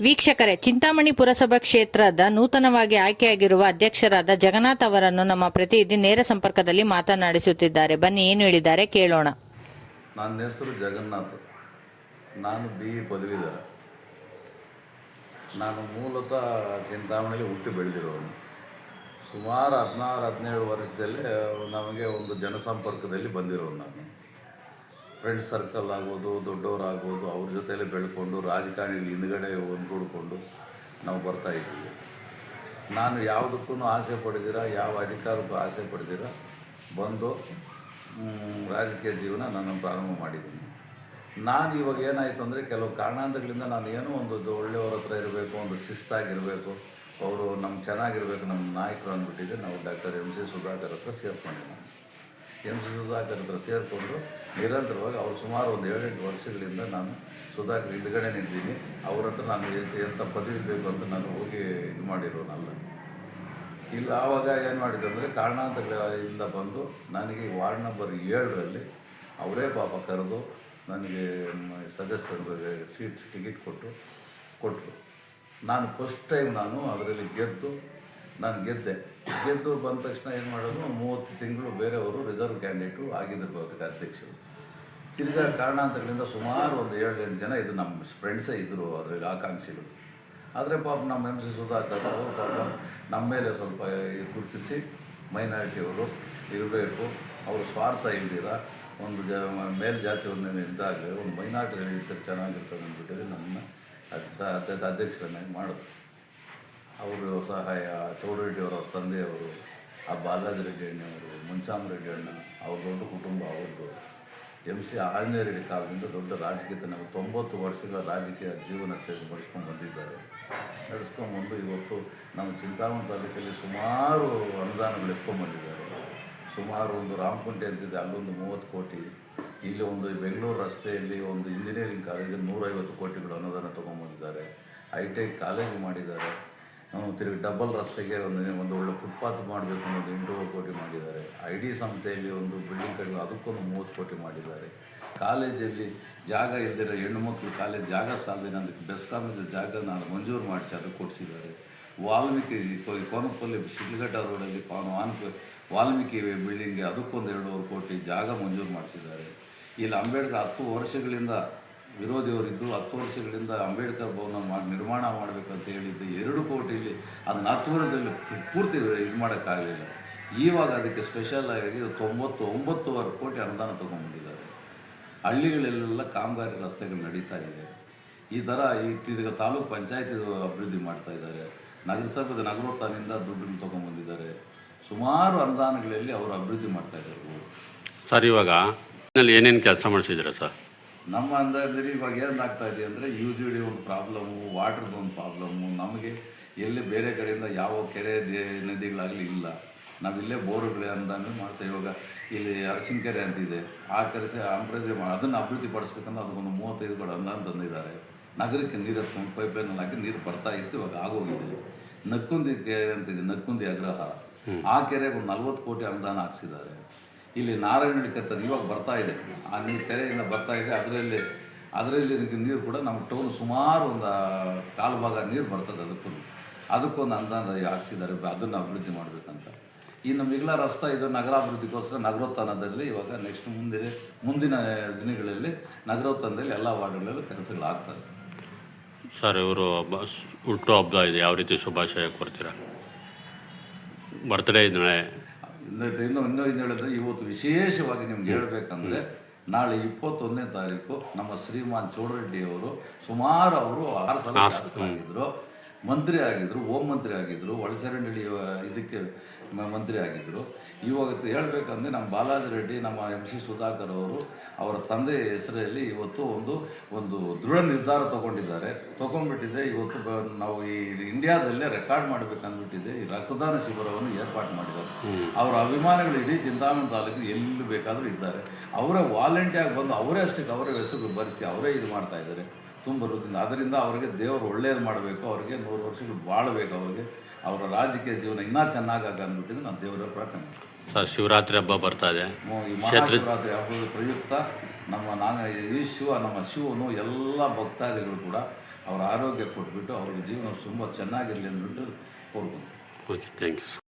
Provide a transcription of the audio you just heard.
ವೀಕ್ಷಕರೇ, ಚಿಂತಾಮಣಿ ಪುರಸಭಾ ಕ್ಷೇತ್ರದ ನೂತನವಾಗಿ ಆಯ್ಕೆಯಾಗಿರುವ ಅಧ್ಯಕ್ಷರಾದ ಜಗನ್ನಾಥ್ ಅವರನ್ನು ನಮ್ಮ ಪ್ರತಿನಿಧಿ ನೇರ ಸಂಪರ್ಕದಲ್ಲಿ ಮಾತನಾಡಿಸುತ್ತಿದ್ದಾರೆ. ಬನ್ನಿ, ಏನು ಹೇಳಿದ್ದಾರೆ ಕೇಳೋಣ. ನನ್ನ ಹೆಸರು ಜಗನ್ನಾಥ್. ನಾನು ಬಿ ಇ ಪದವೀಧರ. ನಾನು ಮೂಲತಃ ಚಿಂತಾಮಣಿಗೆ ಹುಟ್ಟಿ ಬೆಳೆದಿರೋನು. ಸುಮಾರು ಹದಿನಾರು, ಹದಿನೇಳು ವರ್ಷದಲ್ಲೇ ನಮಗೆ ಒಂದು ಜನಸಂಪರ್ಕದಲ್ಲಿ ಬಂದಿರೋನು ನಾನು. ಫ್ರೆಂಡ್ ಸರ್ಕಲ್ ಆಗ್ಬೋದು ದೊಡ್ಡವರಾಗ್ಬೋದು ಅವ್ರ ಜೊತೆಲೇ ಬೆಳ್ಕೊಂಡು ರಾಜಕಾರಣಿ ಹಿಂದ್ಗಡೆ ಹೊಂದ್ಕೊಡ್ಕೊಂಡು ನಾವು ಬರ್ತಾ ಇದ್ದೀವಿ. ನಾನು ಯಾವುದಕ್ಕೂ ಆಸೆ ಪಡೆದಿರ, ಯಾವ ಅಧಿಕಾರಕ್ಕೂ ಆಸೆ ಪಡೆದಿರ, ಬಂದು ರಾಜಕೀಯ ಜೀವನ ನಾನು ಪ್ರಾರಂಭ ಮಾಡಿದ್ದೀನಿ. ನಾನು ಇವಾಗ ಏನಾಯಿತು ಅಂದರೆ, ಕೆಲವು ಕಾರಣಾಂತರಗಳಿಂದ ನಾನು ಏನೋ ಒಂದು ಒಳ್ಳೆಯವ್ರ ಹತ್ರ ಇರಬೇಕು, ಒಂದು ಶಿಸ್ತಾಗಿರಬೇಕು, ಅವರು ನಮ್ಗೆ ಚೆನ್ನಾಗಿರಬೇಕು ನಮ್ಮ ನಾಯಕರು ಅಂದ್ಬಿಟ್ಟಿದೆ ನಾವು ಡಾಕ್ಟರ್ ಎಂ ಸಿ ಸುಧಾಕರ್ ಹತ್ರ ಸೇರ್ಕೊಂಡೆ ಸಿ ಸುಧಾಕರ್ ಹತ್ರ ಸೇರಿಕೊಂಡು ನಿರಂತರವಾಗಿ ಅವರು ಸುಮಾರು ಒಂದು ಏಳೆಂಟು ವರ್ಷಗಳಿಂದ ನಾನು ಸುಧಾಕರ್ ಹಿಂದ್ಗಡೆ ನಿಂತೀನಿ ಅವ್ರ ಹತ್ರ ನಾನು ಎಂಥ ಪದವಿ ಬೇಕು ಅಂತ ನಾನು ಹೋಗಿ ಇದು ಮಾಡಿರೋನಲ್ಲ. ಇಲ್ಲ, ಆವಾಗ ಏನು ಮಾಡಿದೆ ಅಂದರೆ ಕಾರಣಾಂತರಗಳಿಂದ ಬಂದು ನನಗೆ ವಾರ್ಡ್ ನಂಬರ್ ಏಳರಲ್ಲಿ ಅವರೇ ಪಾಪ ಕರೆದು ನನಗೆ ಸದಸ್ಯರ ಸದಸ್ಯರಿಗೆ ಸೀಟ್ ಟಿಕೆಟ್ ಕೊಟ್ಟು ಕೊಟ್ಟರು ನಾನು ಫಸ್ಟ್ ಟೈಮ್ ನಾನು ಅದರಲ್ಲಿ ಗೆದ್ದು ನಾನು ಗೆದ್ದೆ. ಗೆದ್ದು ಬಂದ ತಕ್ಷಣ ಏನು ಮಾಡೋದು, ಮೂವತ್ತು ತಿಂಗಳು ಬೇರೆಯವರು ರಿಸರ್ವ್ ಕ್ಯಾಂಡಿಡೇಟು ಆಗಿದ್ದರು ಅಧ್ಯಕ್ಷರು. ತಿರ್ಗಾ ಕಾರಣಾಂತರಗಳಿಂದ ಸುಮಾರು ಒಂದು ಏಳು ಎಂಟು ಜನ ಇದು ನಮ್ಮ ಫ್ರೆಂಡ್ಸೇ ಇದ್ದರು ಅದ್ರಲ್ಲಿ ಆಕಾಂಕ್ಷಿಗಳು. ಆದರೆ ಪಾಪ ನಮ್ಮ ಎಂ ಸಿ ಸುಧಾಕರ್ ಅವರು ನಮ್ಮ ಮೇಲೆ ಸ್ವಲ್ಪ ಗುರುತಿಸಿ ಮೈನಾರಿಟಿಯವರು ಇರಬೇಕು. ಅವರು ಸ್ವಾರ್ಥ ಇಲ್ದಿರ ಒಂದು ಜ, ಮೇಲ್ಜಾತಿಯವ್ರನ್ನ ಇದ್ದಾಗ ಒಂದು ಮೈನಾರಿಟಿ ಚೆನ್ನಾಗಿರ್ತದೆ ಅಂದ್ಬಿಟ್ಟಿದ್ರೆ ನಮ್ಮನ್ನ ಅಧ್ಯ ಅಧ್ಯಕ್ಷರನ್ನಾಗಿ ಮಾಡಿದ್ರು ಅವರು ಸಹಾಯ ಚೌಡರೆಡ್ಡಿಯವರ ತಂದೆಯವರು ಆ ಬಾಲಾಜಿ ರೆಡ್ಡಿ ಅಣ್ಣವರು ಮುನ್ಸಾಮ್ ರೆಡ್ಡಿ ಅಣ್ಣ ಅವ್ರ ದೊಡ್ಡ ಕುಟುಂಬ ಅವ್ರದ್ದು. ಎಂ ಸಿ ಆಂಜನೇಯ ರೆಡ್ಡಿ ಕಾಲದಿಂದ ದೊಡ್ಡ ರಾಜಕೀಯ ನಾವು ತೊಂಬತ್ತು ವರ್ಷಗಳ ರಾಜಕೀಯ ಜೀವನ ಸೇರಿ ನಡೆಸ್ಕೊಂಡು ಬಂದಿದ್ದಾರೆ. ನಡೆಸ್ಕೊಂಡ್ಬಂದು ಇವತ್ತು ನಮ್ಮ ಚಿಂತಾಮಣಿ ತಾಲೂಕಲ್ಲಿ ಸುಮಾರು ಅನುದಾನಗಳು ಎತ್ಕೊಂಡ್ಬಂದಿದ್ದಾರೆ ಸುಮಾರು ಒಂದು ರಾಮಕುಂಟೆ ಅಂತಿದೆ, ಅಲ್ಲೊಂದು ಮೂವತ್ತು ಕೋಟಿ. ಇಲ್ಲಿ ಒಂದು ಬೆಂಗಳೂರು ರಸ್ತೆಯಲ್ಲಿ ಒಂದು ಇಂಜಿನಿಯರಿಂಗ್ ಕಾಲೇಜಿಗೆ ನೂರೈವತ್ತು ಕೋಟಿಗಳು ಅನುದಾನ ತೊಗೊಂಡ್ಬಂದಿದ್ದಾರೆ ಐ ಟಿ ಐ ಕಾಲೇಜು ಮಾಡಿದ್ದಾರೆ. ಹ್ಮ್, ತಿರುಗಿ ಡಬಲ್ ರಸ್ತೆಗೆ ಒಂದು ಒಂದು ಒಳ್ಳೆ ಫುಟ್ಪಾತ್ ಮಾಡಬೇಕು ಅನ್ನೋದು ಎಂಟೂವರೆ ಕೋಟಿ ಮಾಡಿದ್ದಾರೆ. ಐ ಡಿ ಸಂಸ್ಥೆಯಲ್ಲಿ ಒಂದು ಬಿಲ್ಡಿಂಗ್ ಕಟ್ಟಲು ಅದಕ್ಕೊಂದು ಮೂವತ್ತು ಕೋಟಿ ಮಾಡಿದ್ದಾರೆ. ಕಾಲೇಜಲ್ಲಿ ಜಾಗ ಇಲ್ದಿರೋ ಹೆಣ್ಣು ಮಕ್ಕಳು ಕಾಲೇಜ್ ಜಾಗ ಸಾಲದಿನ ಅದಕ್ಕೆ ಬೆಸ್ಕಾಮಿದ್ದ ಜಾಗ ನಾನು ಮಂಜೂರು ಮಾಡಿಸಿ ಅದಕ್ಕೆ ಕೊಡಿಸಿದ್ದಾರೆ. ವಾಲ್ಮೀಕಿ ಕೊ- ಕೋನಪಲ್ಲಿ ಶಿಡ್ಲಘಟ್ಟ ರೋಡಲ್ಲಿ ವಾಲ್ಮೀಕಿ ವಾಲ್ಮೀಕಿ ಬಿಲ್ಡಿಂಗ್ಗೆ ಅದಕ್ಕೊಂದು ಎರಡೂವರೆ ಕೋಟಿ ಜಾಗ ಮಂಜೂರು ಮಾಡಿಸಿದ್ದಾರೆ. ಇಲ್ಲಿ ಅಂಬೇಡ್ಕರ್ ಹತ್ತು ವರ್ಷಗಳಿಂದ ವಿರೋಧಿಯವರಿದ್ದು ಹತ್ತು ವರ್ಷಗಳಿಂದ ಅಂಬೇಡ್ಕರ್ ಭವನ ಮಾಡಿ ನಿರ್ಮಾಣ ಮಾಡಬೇಕಂತ ಹೇಳಿದ್ದು ಎರಡು ಕೋಟಿಲಿ ಅದನ್ನು ಹತ್ತು ವರ್ಷದಲ್ಲಿ ಪೂರ್ತಿ ಇದು ಮಾಡೋಕ್ಕಾಗಲಿಲ್ಲ. ಈವಾಗ ಅದಕ್ಕೆ ಸ್ಪೆಷಲ್ ಆಗಿ ತೊಂಬತ್ತು ಒಂಬತ್ತುವರೆ ಕೋಟಿ ಅನುದಾನ ತೊಗೊಂಡ್ಬಂದಿದ್ದಾರೆ ಹಳ್ಳಿಗಳಲ್ಲೆಲ್ಲ ಕಾಮಗಾರಿ ರಸ್ತೆಗಳು ನಡೀತಾ ಇದೆ. ಈ ಥರ ಈಗ ತಾಲೂಕು ಪಂಚಾಯತ್ ಅಭಿವೃದ್ಧಿ ಮಾಡ್ತಾ ಇದ್ದಾರೆ. ನಗರಸಭೆದ ನಗರೋತ್ಥಾನದಿಂದ ದುಡ್ಡನ್ನು ತೊಗೊಂಡ್ಬಂದಿದ್ದಾರೆ. ಸುಮಾರು ಅನುದಾನಗಳಲ್ಲಿ ಅವರು ಅಭಿವೃದ್ಧಿ ಮಾಡ್ತಾ ಇದ್ದಾರೆ. ಸರ್, ಇವಾಗ ಏನೇನು ಕೆಲಸ ಮಾಡಿಸಿದ್ದೀರಾ ಸರ್? ನಮ್ಮ ಅಂದಾಜಲ್ಲಿ ಇವಾಗ ಏನಾಗ್ತಾ ಇದೆ ಅಂದರೆ ಯು ಜಿ ಡಿ ಒಂದು ಪ್ರಾಬ್ಲಮ್ಮು ವಾಟ್ರದ್ದು ಒಂದು ಪ್ರಾಬ್ಲಮ್ಮು ನಮಗೆ ಎಲ್ಲಿ ಬೇರೆ ಕಡೆಯಿಂದ ಯಾವ ಕೆರೆ ದೇ- ನದಿಗಳಾಗಲಿ ಇಲ್ಲ. ನಾವಿಲ್ಲೇ ಬೋರ್ಗಳೇ ಅಂದಾನು ಮಾಡ್ತೇವೆ ಇವಾಗ ಇಲ್ಲಿ ಅರಸಿನಕೆರೆ ಅಂತಿದೆ. ಆ ಕೆರೆ ಅಂಬ್ರಜಿ ಅದನ್ನು ಅಭಿವೃದ್ಧಿ ಪಡಿಸ್ಬೇಕಂದ್ರೆ ಅದಕ್ಕೊಂದು ಮೂವತ್ತೈದು ಕಡೆ ಅಂದಾನ ತಂದಿದ್ದಾರೆ. ನಗರಕ್ಕೆ ನೀರು ಹತ್ಕೊಂಡು ಪೈಪ್ಲೈನಲ್ಲಿ ಹಾಕಿ ನೀರು ಬರ್ತಾ ಇತ್ತು ಇವಾಗ ಆಗೋಗಿದೆ. ನಕ್ಕುಂದಿ ಕೆರೆ ಅಂತಿದೆ ನಕ್ಕುಂದಿ ಅಗ್ರಹ ಆ ಕೆರೆಗೆ ಒಂದು ನಲ್ವತ್ತು ಕೋಟಿ ಅನುದಾನ ಹಾಕ್ಸಿದ್ದಾರೆ. ಇಲ್ಲಿ ನಾರಾಯಣ ಕೆತ್ತದೆ ಇವಾಗ ಬರ್ತಾ ಇದೆ. ಆ ನೀರು ಕೆರೆಯಿಂದ ಬರ್ತಾ ಇದೆ. ಅದರಲ್ಲಿ ಅದರಲ್ಲಿ ನೀರು ಕೂಡ ನಮ್ಮ ಟೌನ್ ಸುಮಾರು ಒಂದು ಕಾಲು ಭಾಗ ನೀರು ಬರ್ತದೆ ಅದಕ್ಕೂ. ಅದಕ್ಕೊಂದು ಅನುದಾನ ಹಾಕ್ಸಿದ್ದಾರೆ. ಅದನ್ನು ಅಭಿವೃದ್ಧಿ ಮಾಡಬೇಕಂತ. ಇನ್ನು ಮಿಗಿಲ ರಸ್ತೆ ಇದು ನಗರಾಭಿವೃದ್ಧಿಗೋಸ್ಕರ ನಗರೋತ್ಥಾನದಲ್ಲಿ ಇವಾಗ ನೆಕ್ಸ್ಟ್ ಮುಂದಿನ ಮುಂದಿನ ದಿನಗಳಲ್ಲಿ ನಗರೋತ್ಥಾನದಲ್ಲಿ ಎಲ್ಲ ವಾರ್ಡ್ಗಳಲ್ಲೂ ಕೆಲಸಗಳಾಗ್ತದೆ ಸರ್, ಇವರು ಹುಟ್ಟು ಹಬ್ಬ ಇದೆ. ಯಾವ ರೀತಿ ಶುಭಾಶಯ ಕೊಡ್ತೀರಾ ಬರ್ತ್ಡೇ ಇದೆ ನಾಳೆ ಇನ್ನೂ ಇನ್ನು ಹೇಳಿದ್ರೆ ಇವತ್ತು ವಿಶೇಷವಾಗಿ ನಿಮ್ಗೆ ಹೇಳಬೇಕಂದ್ರೆ ನಾಳೆ ಇಪ್ಪತ್ತೊಂದನೇ ತಾರೀಕು ನಮ್ಮ ಶ್ರೀಮಾನ್ ಚೌಡರೆಡ್ಡಿ ಅವರು ಸುಮಾರು ಅವರು ಆರು ಸಲ ಶಾಸಕರಾಗಿದ್ದರು ಮಂತ್ರಿ ಆಗಿದ್ರು ಹೋಮ್ ಮಂತ್ರಿ ಆಗಿದ್ರು ಒಳಚರಂಡಿ ಇದಕ್ಕೆ ಮಂತ್ರಿ ಆಗಿದ್ದರು ಇವಾಗ ಹೇಳ್ಬೇಕಂದ್ರೆ ನಮ್ಮ ಬಾಲಾಜಿ ರೆಡ್ಡಿ ನಮ್ಮ ಎಂ ಸಿ ಸುಧಾಕರ್ ಅವರು ಅವರ ತಂದೆ ಹೆಸರಲ್ಲಿ ಇವತ್ತು ಒಂದು ಒಂದು ದೃಢ ನಿರ್ಧಾರ ತಗೊಂಡಿದ್ದಾರೆ. ತಗೊಂಡ್ಬಿಟ್ಟಿದೆ ಇವತ್ತು ನಾವು ಈ ಇಂಡಿಯಾದಲ್ಲೇ ರೆಕಾರ್ಡ್ ಮಾಡಬೇಕಂದ್ಬಿಟ್ಟಿದೆ ಈ ರಕ್ತದಾನ ಶಿಬಿರವನ್ನು ಏರ್ಪಾಟ್ ಮಾಡಿದ್ದಾರೆ. ಅವರ ಅಭಿಮಾನಿಗಳು ಇಡೀ ಚಿಂತಾಮಣಿ ತಾಲೂಕು ಎಲ್ಲಿ ಬೇಕಾದರೂ ಇದ್ದಾರೆ. ಅವರೇ ವಾಲಂಟಿಯಾಗಿ ಬಂದು ಅವರೇ ಅಷ್ಟಕ್ಕೆ ಅವರೇ ಹೆಸರು ಬರೆಸಿ ಅವರೇ ಇದು ಮಾಡ್ತಾ ಇದ್ದಾರೆ. ತುಂಬ ಹೃದಯದಿಂದ ಅದರಿಂದ ಅವರಿಗೆ ದೇವರು ಒಳ್ಳೆಯದು ಮಾಡಬೇಕು ಅವರಿಗೆ ನೂರು ವರ್ಷಗಳು ಬಾಳಬೇಕು ಅವರಿಗೆ. ಅವರ ರಾಜಕೀಯ ಜೀವನ ಇನ್ನೂ ಚೆನ್ನಾಗಾಗ ಅಂದ್ಬಿಟ್ಟಿದ್ದು ನಾನು ದೇವರ ಪ್ರಾರ್ಥನೆ. ಸರ್ ಶಿವರಾತ್ರಿ ಹಬ್ಬ ಬರ್ತಾ ಇದೆ. ಶಿವರಾತ್ರಿ ಮಹಾಶಿವರಾತ್ರಿ ಹಬ್ಬದ ಪ್ರಯುಕ್ತ ನಮ್ಮ ನಾಗ ಈ ಶಿವ ನಮ್ಮ ಶಿವನು ಎಲ್ಲ ಭಕ್ತಾದಿಗಳು ಕೂಡ ಅವರ ಆರೋಗ್ಯ ಕೊಟ್ಬಿಟ್ಟು ಅವ್ರಿಗೆ ಜೀವನ ತುಂಬ ಚೆನ್ನಾಗಿರಲಿ ಅಂದ್ಬಿಟ್ಟು ಕೋರ್ಬೋದು ಓಕೆ ಥ್ಯಾಂಕ್ ಯು